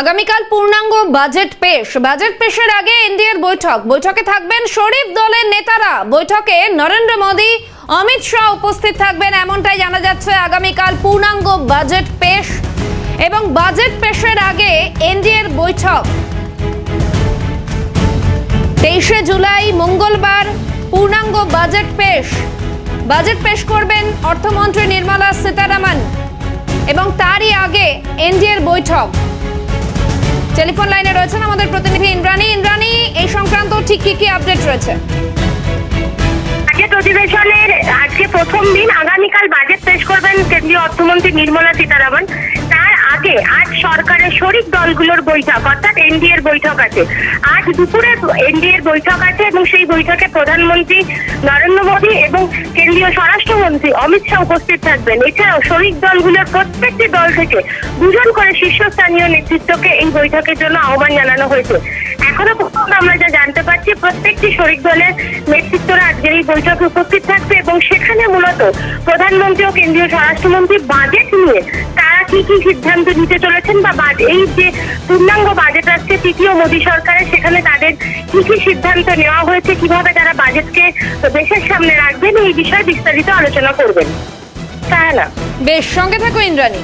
আগামীকাল পূর্ণাঙ্গ বাজেট পেশ। বাজেট পেশের আগে এনডিএর বৈঠক। বৈঠকে থাকবেন শরীফ দলের নেতারা। বৈঠকে নরেন্দ্র মোদী, অমিত শাহ উপস্থিত থাকবেন। এমনটাই জানা যাচ্ছে আগামীকাল পূর্ণাঙ্গ বাজেট পেশ। এবং বাজেট পেশের আগে এনডিএর বৈঠক। তেইশে জুলাই, মঙ্গলবার, পূর্ণাঙ্গ বাজেট পেশ। বাজেট পেশ করবেন অর্থমন্ত্রী নির্মলা সীতারামন। এবং তারই আগে এনডিএর বৈঠক। টেলিফোন লাইনে রয়েছেন আমাদের প্রতিনিধি ইন্দ্রাণী। ইন্দ্রাণী, এই সংক্রান্ত ঠিক কি কি আপডেট রয়েছে? বাজেট অধিবেশনের আজকে প্রথম দিন, আগামীকাল বাজেট পেশ করবেন কেন্দ্রীয় অর্থমন্ত্রী নির্মলা সীতারামন। তার আগে আজ সরকারের শরিক দলগুলোর বৈঠক, অর্থাৎ এনডিএর বৈঠক আছে। আজ দুপুরে এনডিএর বৈঠক আছে এবং সেই বৈঠকে প্রধানমন্ত্রী নরেন্দ্র মোদী এবং কেন্দ্রীয় স্বরাষ্ট্রমন্ত্রী অমিত শাহ উপস্থিত থাকবেন। এছাড়াও শরিক দলগুলোর প্রত্যেকটি দল থেকে দুজন করে শীর্ষস্থানীয় নেতৃত্বকে এই বৈঠকের জন্য আহ্বান জানানো হয়েছে। এখনও পর্যন্ত আমরা যা জানতে পারছি, প্রত্যেকটি শরিক দলের নেতৃত্বরা আজকের এই বৈঠকে উপস্থিত থাকবে এবং সেখানে মূলত প্রধানমন্ত্রী ও কেন্দ্রীয় স্বরাষ্ট্রমন্ত্রী বাজেট নিয়ে কি কি সিদ্ধান্ত নিতে চলেছেন বা এই যে পূর্ণাঙ্গ বাজেট আসছে তৃতীয় মোদী সরকারের, সেখানে তাদের কি কি সিদ্ধান্ত নেওয়া হয়েছে, কীভাবে তারা বাজেটকে দেশের সামনে রাখবেন, এই বিষয়ে বিস্তারিত আলোচনা করবেন। তাই না বেশ, সঙ্গে থাকো ইন্দ্রাণী।